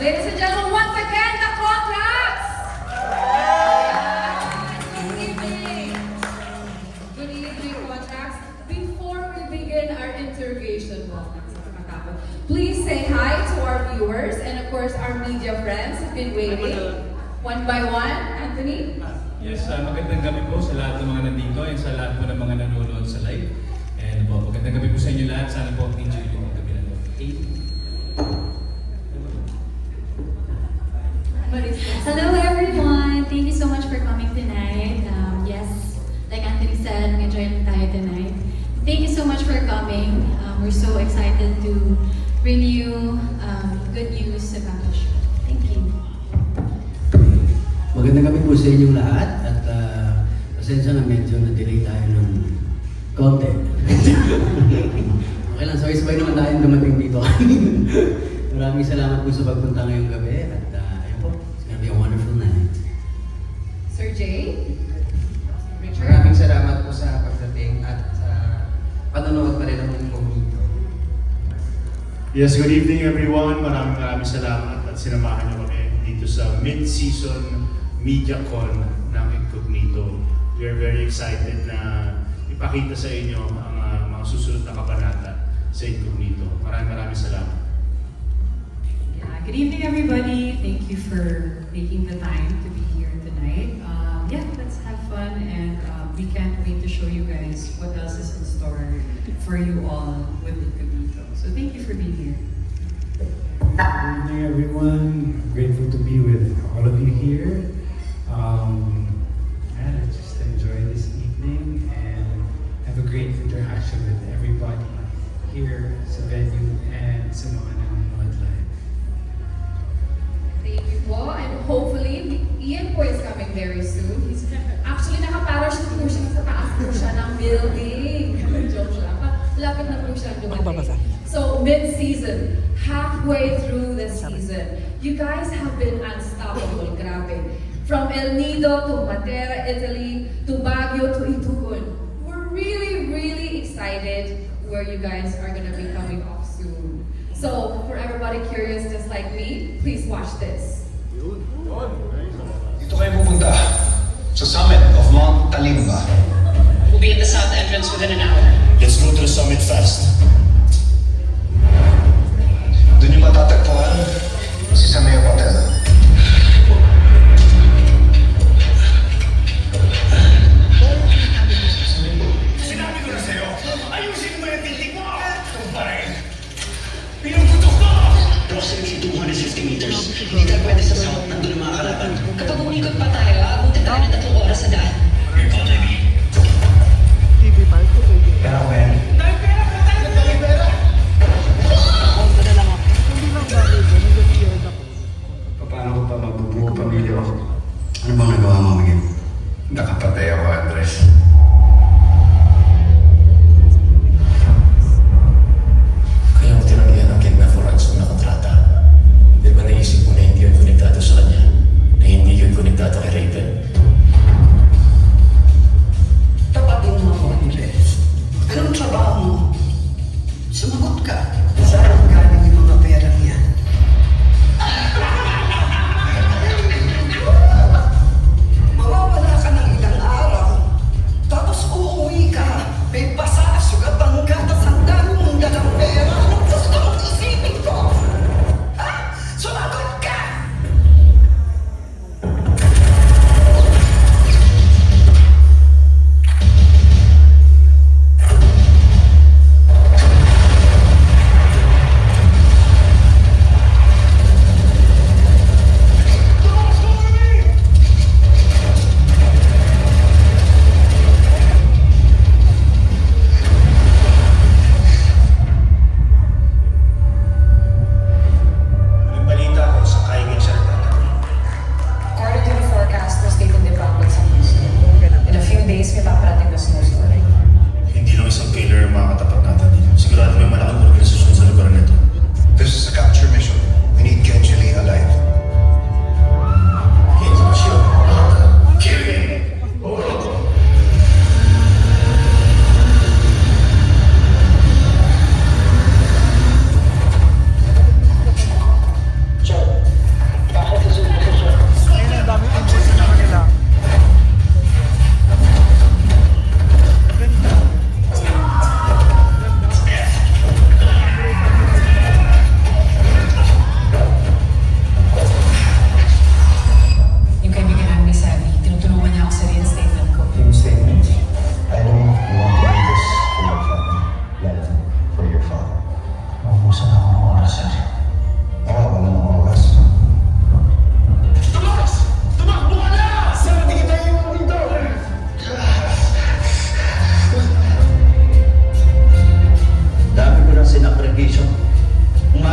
Ladies and gentlemen, once again, the contracts! Good evening. Good evening, contracts. Before we begin our interrogation, please say hi to our viewers and of course our media friends who've been waiting. One by one, Anthony. Yes, uh, magandang gabi po sa lahat ng mga nandito and sa lahat po ng mga nanonood sa live. And po, magandang gabi po sa inyo lahat. Sana po enjoy yung mga gabi na to. Coming. Um, we're so excited to bring you um, good news about the show. Thank you. Magandang gabi po sa inyong lahat at uh, pasensya na medyo na-delay tayo ng konti. okay lang, sabay-sabay naman tayong dumating dito. Maraming salamat po sa pagpunta ngayong gabi at uh, ayun po, it's gonna be a wonderful night. Sir Jay. Yes, good evening everyone. Maraming maraming salamat at sinamahan niyo kami dito sa mid-season media con ng Incognito. We are very excited na ipakita sa inyo ang uh, mga susunod na kabanata sa Incognito. Maraming maraming salamat. Yeah, good evening, everybody. Thank you for making the time to be here tonight. We can't wait to show you guys what else is in store for you all with Incognito. So thank you for being here. Good evening, everyone. I'm grateful to be with all of you here. Um, and I just enjoy this evening and have a great interaction with everybody here sa venue and sa mga nanonood live. Thank you po. And hopefully, Ian po is coming very soon. Building. Joke lang. Pa- Lapit na po siya dumating. So, mid-season, halfway through the season, you guys have been unstoppable. Grabe. From El Nido to Matera, Italy, to Baguio to Itugon. We're really, really excited where you guys are gonna be coming off soon. So, for everybody curious just like me, please watch this. Dito kayo pupunta sa summit of Mount Talimba. We'll be at the south entrance within an hour. Let's go to the summit fast. Doon yung matatagpuan si Sameo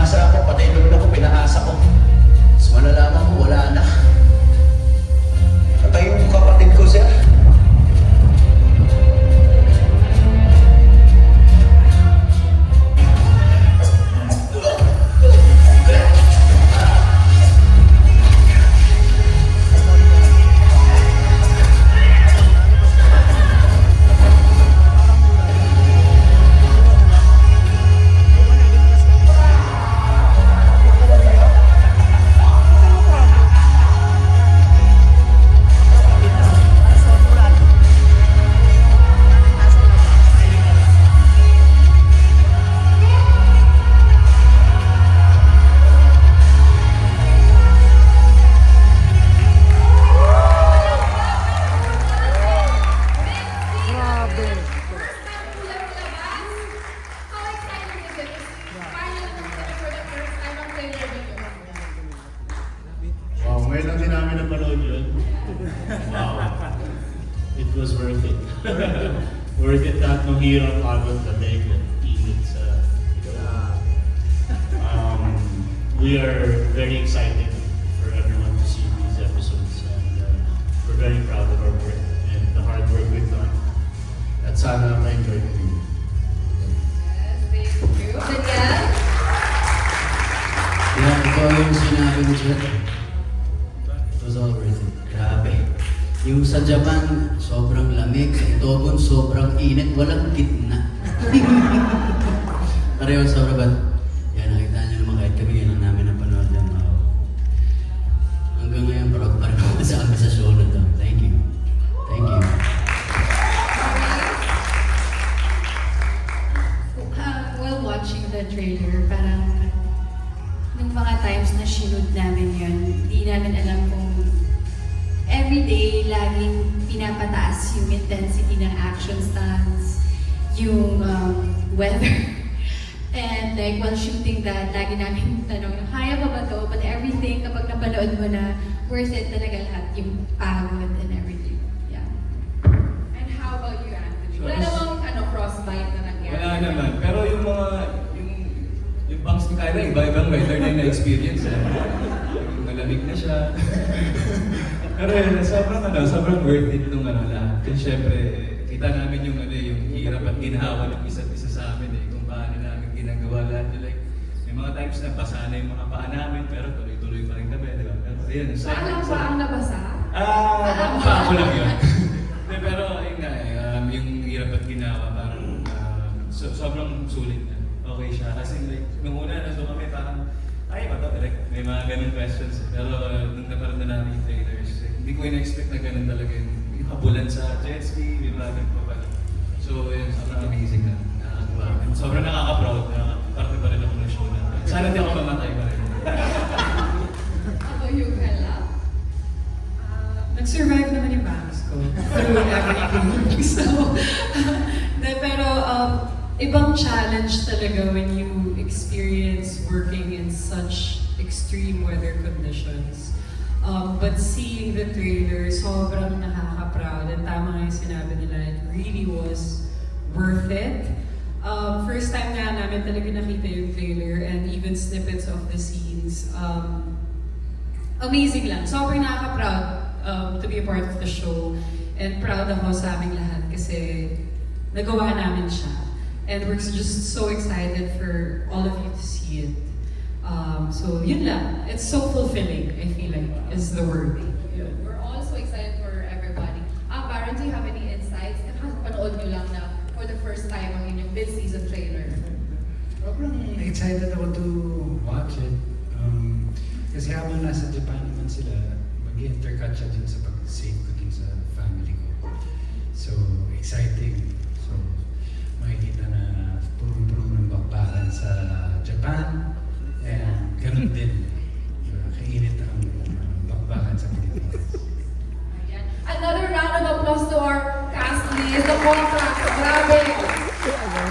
Patay naman ako, pinaasa ko. Tapos malalaman ko, wala na. Patay yung kapatid ko, sir. Daniel? Yeah, ito yung sinabi mo, Jet. It was all worth it. Grabe. Yung sa Japan, sobrang lamig. Sa Itogon, sobrang init. Walang gitna. Pareho sobrang intensity ng action stunts, yung um, weather. And like while shooting that, lagi namin tanong, kaya pa ba to? But everything, kapag napanood mo na, worth it talaga lahat yung pagod and everything. Yeah. And how about you, Anthony? Wala namang ano, frostbite na nangyari. Wala naman. Pero yung mga, bangs ni Kyla, iba-ibang weather na yung na-experience. Eh. Malamig na siya. Pero yun, sobrang ano, sobrang worth it nung ano lahat. Kasi syempre, kita namin yung ano, yung hirap at ginhawa ng isa't isa sa amin eh, kung paano namin ginagawa lahat. Like, may mga times na basa na yung mga paa namin, pero tuloy-tuloy pa rin kami, di ba? Pero yun, Saan pa ang nabasa? Ah, ako lang Kasi like, nung una, nasa kami, parang, ay, ba to? Like, may mga ganun questions. Pero uh, nung naparoon na namin yung trailers, eh, hindi ko in-expect na ganun talaga yung, habulan sa jet ski, may mga ganun pa pala. So, yun, sobrang amazing na. Nakakatuwa. And Sobrang nakaka-proud na parte pa rin ako ng show na. Sana di ako mamatay pa rin. Ako yung Ella. Uh, nag-survive naman yung bangs ko through everything. so, de, pero um, ibang challenge talaga when you experience working in such extreme weather conditions. Um, but seeing the trailer, sobrang nakaka-proud. And tama nga yung sinabi nila, it really was worth it. Um, first time nga namin talaga nakita yung trailer and even snippets of the scenes. Um, amazing lang. Sobrang nakaka-proud um, to be a part of the show. And proud ako sa aming lahat kasi nagawa namin siya. And we're just so excited for all of you to see it. Um, so yun lang. It's so fulfilling, I feel like, is the word. Yun. We're all so excited for everybody. Ah, Baron, do you have any insights? Nakapanood nyo lang na for the first time ang inyong mid-season trailer. Sobrang excited ako to watch it. Um, kasi habang nasa Japan naman sila, mag-intercut siya dun sa pag-save ko dun sa family ko. So, exciting. Japan. And. Another round of applause to our cast list, the contract. Grabe!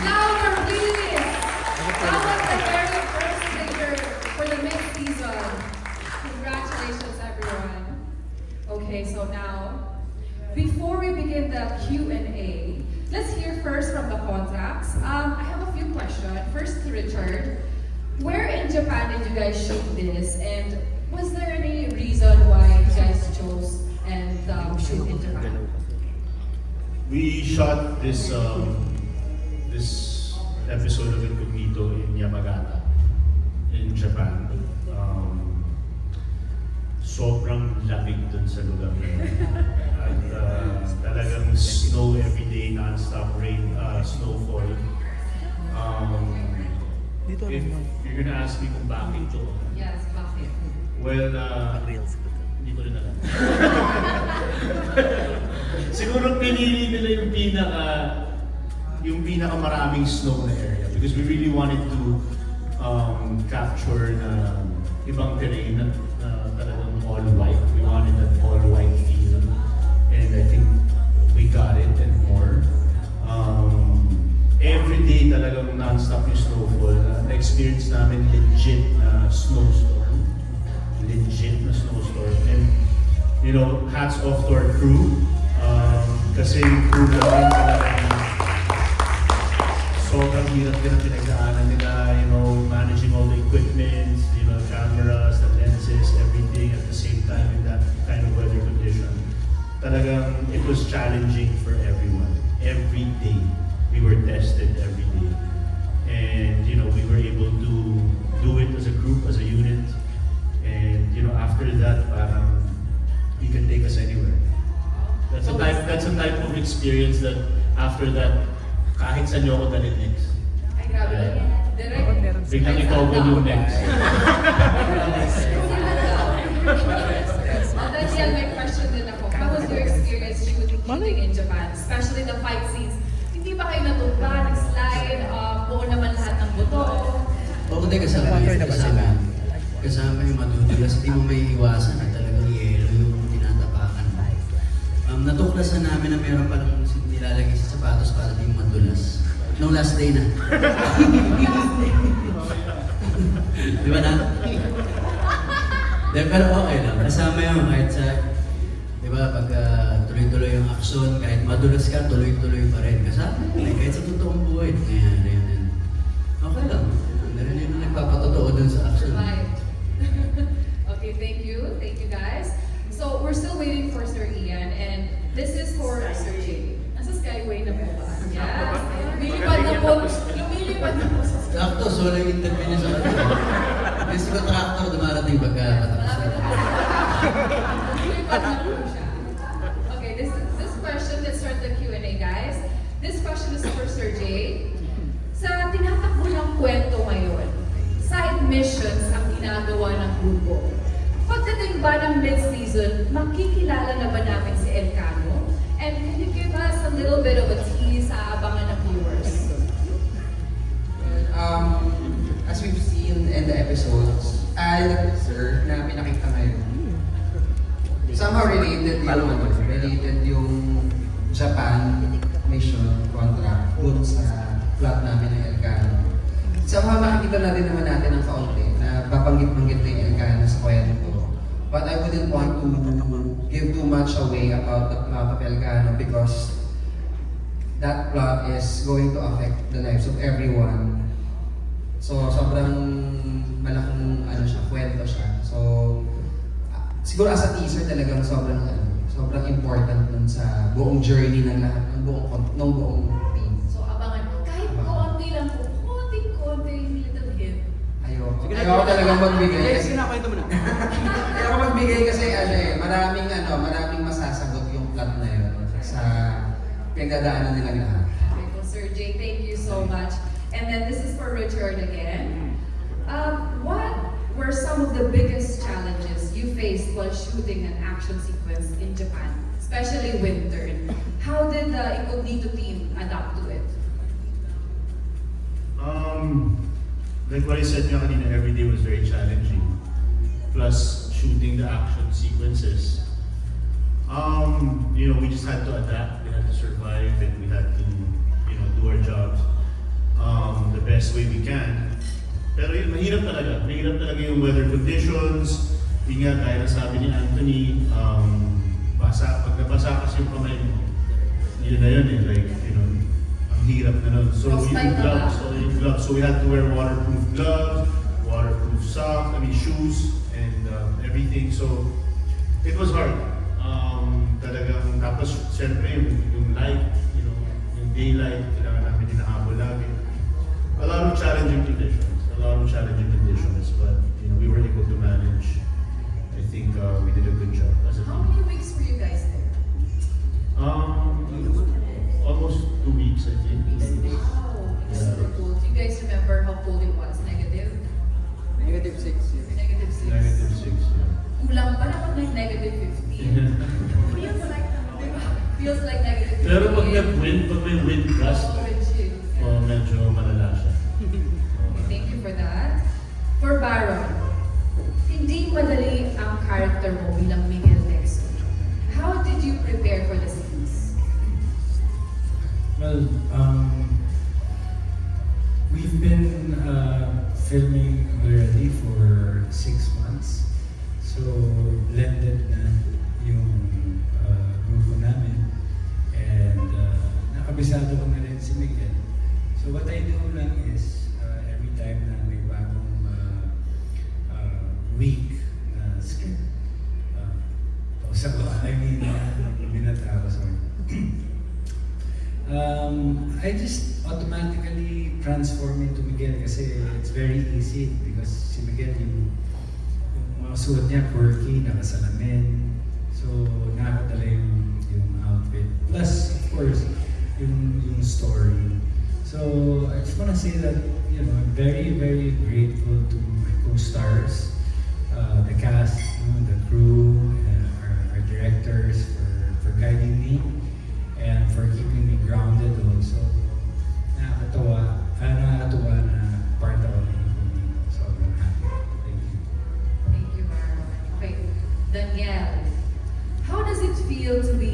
Louder, please! That was the very first trailer for the mid-season. Congratulations, everyone. Okay, so now, before we begin the Q&A, let's hear first from the contracts. Um, I have a few questions. First to Richard. where in Japan did you guys shoot this? And was there any reason why you guys chose and um, shoot in Japan? We shot this um, this episode of Incognito in Yamagata, in Japan. Um, sobrang lamig dun sa lugar na. At uh, talagang snow every day, non-stop rain, uh, snowfall. Um, if you're gonna ask me kung bakit to, Yes, bakit? well, uh, hindi ko rin alam. Siguro pinili nila yung pinaka yung pinaka maraming snow na area because we really wanted to um, capture na ibang terrain na, na talagang all white. We wanted that all white got it and more. Um, every day talagang non-stop yung snowfall. Uh, na-experience namin legit na snowstorm. Legit na snowstorm. And you know, hats off to our crew. Um, kasi yung crew namin talagang sobrang hirap din ang pinagdaanan nila, you know, managing all the equipment, you know, cameras, the lenses, everything at the same time in that kind of weather. Talagang it was challenging for everyone. Every day, we were tested every day. And, you know, we were able to do it as a group, as a unit. And, you know, after that, parang you can take us anywhere. That's a type, that's a type of experience that after that, kahit saan niyo ako dalhin next. Ay, grabe lang yan. Direct. Biglang ikaw ko yung next. Especially the fight scenes. Hindi ba kayo natumba, nag-slide, uh, buo naman lahat ng buto? Oo, hindi kasama yun. Kasama, kasama yung madudulas. Hindi mo may iwasan na talagang yelo yung tinatapakan mo. Um, natuklasan namin na meron palang nilalagay sa sapatos para di madulas. Nung last day na. Di ba na? Pero okay lang. Kasama yun kahit sa, di ba, pag ah, tuloy-tuloy yung aksyon, kahit madulas ka, tuloy-tuloy pa rin. Kasama yun eh, kahit sa totoong buhay. Ayan, ayan, ayan. Okay lang. Rin yun ang nagpapatotoo dun sa aksyon. Right. okay, thank you. Thank you guys. So, we're still waiting for Sir Ian and this is for Sir Jay. Nasa Skyway na po ba? Yes. Lumilipad na po. Lumilipad na po sa Skyway. Sakto, solo yung interview niya sa akin. Yung si contractor dumarating pagka patapos na. Lumilipad na po siya. Okay, this this question, let's start the Q&A guys. This question is for Sir Jay. Sa tinatakbo ng kwento ngayon, side missions ang ginagawa ng grupo. Pagdating ba ng mid-season, makikilala na ba namin si Elcano? And can you give us a little bit of a tease sa abangan ng viewers? Um, as we've seen in the episodes, ay nag-sir na pinakita ngayon, somehow related yung, related yung Japan mission contract dun sa plot namin ng Elcano. Somehow makikita na rin naman natin ng kaunti na babanggit-banggit na yung Elcano sa kwento. But I wouldn't want to give too much away about the plot of Elcano because that plot is going to affect the lives of everyone So, sobrang malaking ano siya, kwento siya. So, siguro as a teaser talagang sobrang ano, sobrang important dun sa buong journey ng lahat, ng buong, ng buong team. So abangan, kahit konti lang po, konting-konting little hint. Ayoko. Ayoko talagang magbigay. Yes, Kasi, kinakwento mo na. ayoko magbigay kasi ano eh, maraming ano, maraming masasagot yung plot na yun sa pinagdadaanan nilang lahat. Okay, well, Sir Jay, thank you so much. And then this is for Richard again. Um, what were some of the biggest challenges you faced while shooting an action sequence in Japan, especially winter? How did the Incognito team adapt to it? Um, like what I said nga kanina, every day was very challenging. Plus, shooting the action sequences. Um, you know, we just had to adapt. We had to survive and we had to, you know, do our jobs um, the best way we can. Pero yun, mahirap talaga. Mahirap talaga yung weather conditions. Yun nga, gaya sabi ni Anthony, um, basa, pag nabasa kasi yung kamay mo, yun na yun eh, like, hirap na nun. So, Frostbite yung na ba? gloves, so yung gloves. So, we had to wear waterproof gloves, waterproof socks, I mean shoes, and um, everything. So it was hard. Um, talagang tapos syempre yung, yung light, you know, yung daylight, kailangan namin hinahabol lagi. A lot of challenging conditions, a lot of challenging conditions, but you know, we were able to manage. I think uh, we did a good job as a How team. many weeks were you guys there? Um, almost two weeks, I think. Wow, cold. Do you guys remember how cold it was? Negative? Negative 6 yun. Negative 6. Negative six, yeah. Kulang pa dapat like negative 15. Feels like, di ba? Feels like negative 15. Pero pag nag-wind, pag may wind gust, Oh, oh, medyo malala siya. Thank you for that. For Baron, hindi madali ang character mo bilang Miguel Texo. How did you prepare for the scenes? Well, um, we've into Miguel kasi it's very easy because si Miguel yung, yung mga suot niya quirky, nakasalamin. So, nakakadala yung, yung outfit. Plus, of course, yung, yung story. So, I just wanna say that, you know, I'm very, very grateful to my co-stars, uh, the cast, you know, the crew, uh, our, our directors for, for guiding me and for keeping me grounded also. Nakakatawa, ah, nakakatawa na part ako ng Incognito. So, I'm happy. Thank you. Thank you, Baron. Okay, Danielle, how does it feel to be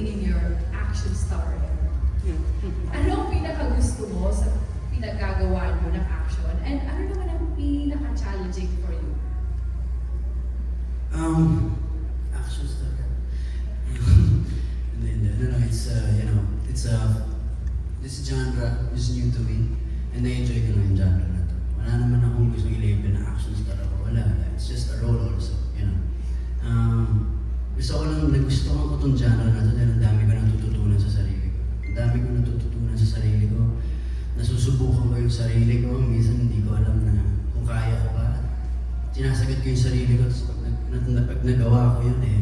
ko yung sarili ko. Tapos pag, nag, nag- pag nagawa ko yun eh,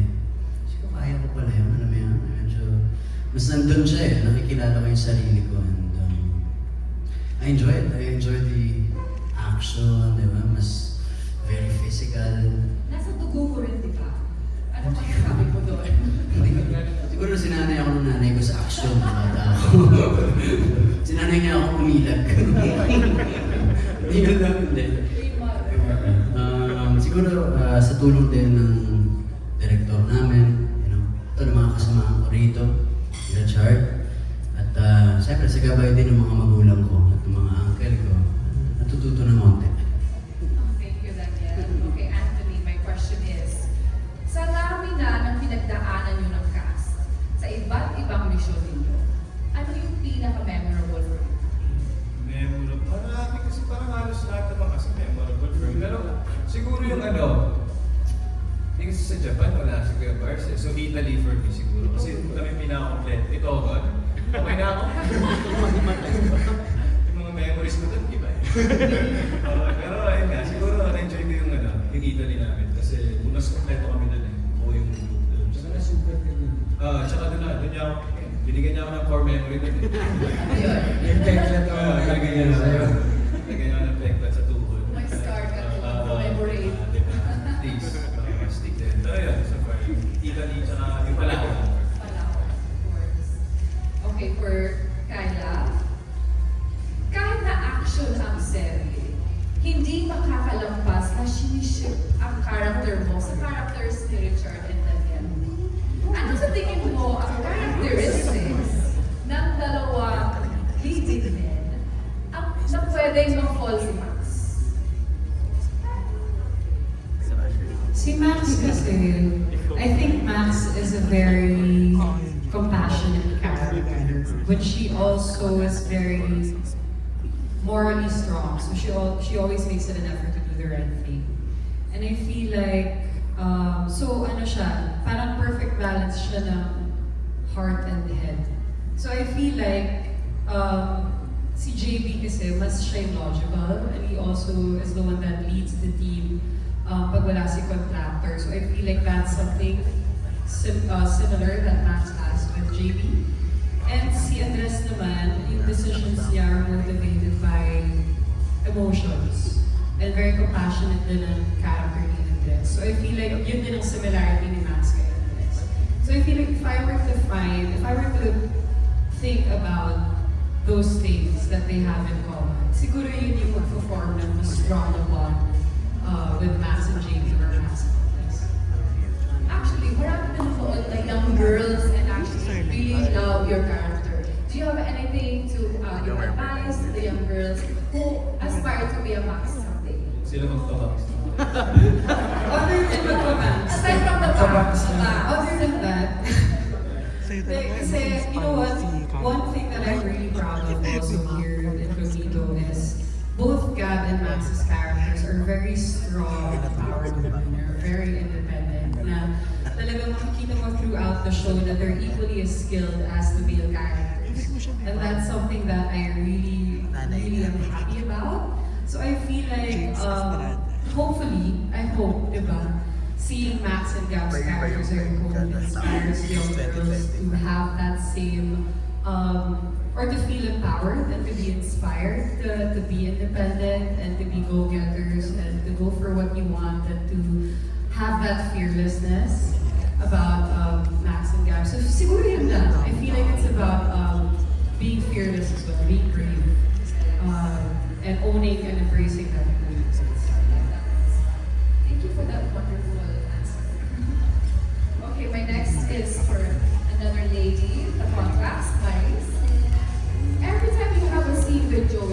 siguro kaya ko pala yun. Alam mo yun? Medyo, mas nandun siya eh. Nakikilala ko yung sarili ko. And um, I enjoy it. I enjoy the action, di ba? Mas very physical. Nasa dugo ko rin, di ba? Ano masasabi mo doon? Siguro sinanay ako ng nanay ko sa action. Bata ako. sinanay niya ako umilag. Hindi yun lang, hindi. Tulong din ng director namin, you know, ito ng mga kasamahan ko rito, si Richard, at uh, siyempre sa gabay din ng mga magulang ko at ng mga uncle ko, natututo ng konti. Thank you, Daniel. Okay, Anthony, my question is, sa dami na ng pinagdaanan nyo ng cast, sa iba't ibang misyon ninyo, ano yung pinaka-memorable for you? Memorable. Marami kasi parang halos lahat naman kasi memorable for me. Pero siguro yung ano, sa Japan wala si Kuya Bars eh. So Italy for me siguro. Kasi kami pinaka-complete. Ito ako. Okay na ako. yung mga memories ko doon, iba eh. Oo, pero ayun nga, siguro na-enjoy ko yung ano, yung Italy namin. Kasi mas kompleto kami doon eh. Buo yung group doon. Tsaka na super ka din. Ah, tsaka doon na, doon niya ako, binigyan niya ako ng core memory doon eh. Ayun. Yung teklat ako, Oo, lagay niya sa'yo. Makes it an effort to do the right thing. And I feel like, um, so ano siya, parang perfect balance siya ng heart and head. So I feel like, um, si JB kasi mas siya logical and he also is the one that leads the team um, pag wala si contractor. So I feel like that's something sim- uh, similar that Max has with JB. And si Andres naman, yung decisions niya are motivated by emotions. And very compassionate din ang character ni Andres. So I feel like yun din ang similarity ni Max kay Andres. So I feel like if I were to find, if I were to think about those things that they have in common, siguro yun yung mag-form ng mas strong bond uh, with Max magtabak. Other than mag-Max, Aside from the that, you know what, one thing that I'm really proud of also here in Cognito is both Gab and Max's characters are very strong, empowered women. They're very independent. Na talagang makikita mo throughout the show that they're equally as skilled as the male characters. And that's something that I really, like, um, hopefully, I hope, diba, seeing Max and Gab's characters very cool inspires young girls to have that same, um, or to feel empowered and to be inspired to, to be independent and to be go-getters and to go for what you want and to have that fearlessness about um, Max and Gab. So siguro yun lang. I feel like it's about um, being fearless as well, being brave, uh, and owning and embracing that. Thank you for that wonderful answer. Okay, my next is for another lady, the contrast, nice. Every time you have a scene with Joel,